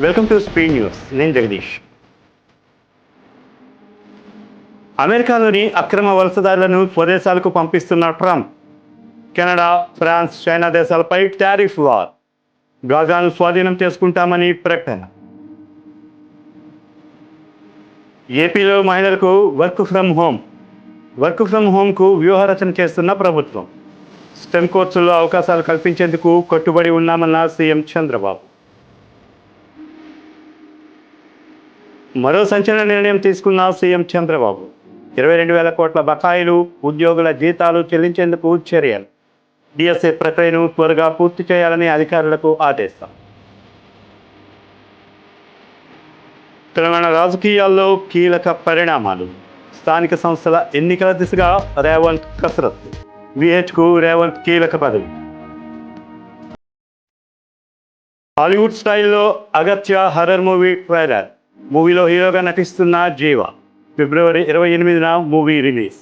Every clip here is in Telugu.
వెల్కమ్ టు స్పీడ్ న్యూస్ నేను జగదీష్. అమెరికాలోని అక్రమ వలసదారులను స్వదేశాలకు పంపిస్తున్న ట్రంప్ కెనడా ఫ్రాన్స్ చైనా దేశాలపై టారిఫ్ వార్. గాజాను స్వాధీనం చేసుకుంటామని ప్రకటన. ఏపీలో మహిళలకు work from home work from హోమ్కు వ్యూహరచన చేస్తున్న ప్రభుత్వం. స్టెమ్ కోర్సుల్లో అవకాశాలు కల్పించేందుకు కట్టుబడి ఉన్నామన్న సీఎం చంద్రబాబు. మరో సంచలన నిర్ణయం తీసుకున్న సీఎం చంద్రబాబు. ఇరవై రెండు వేల కోట్ల బకాయిలు ఉద్యోగుల జీతాలు చెల్లించేందుకు చర్యలు. డిఎస్ఏ ప్రక్రియను త్వరగా పూర్తి చేయాలని అధికారులకు ఆదేశం. తెలంగాణ రాజకీయాల్లో కీలక పరిణామాలు. స్థానిక సంస్థల ఎన్నికల దిశగా రేవంత్ కసరత్తు. విహెచ్కు రేవంత్ కీలక పదవి. హాలీవుడ్ స్టైల్లో అగత్య హర్రర్ మూవీ ట్రైలర్. మూవీలో హీరోగా నటిస్తున్న జీవ ఫిబ్రవరి ఇరవై ఎనిమిదిన మూవీ రిలీజ్.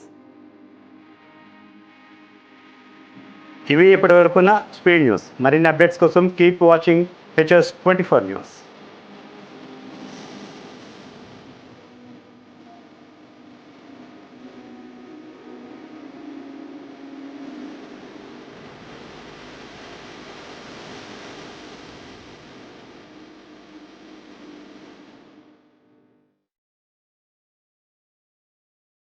ఇవి ఇప్పటి వరకున్న స్పీడ్ న్యూస్. మరిన్ని అప్డేట్స్ కోసం keep watching HS twenty four news.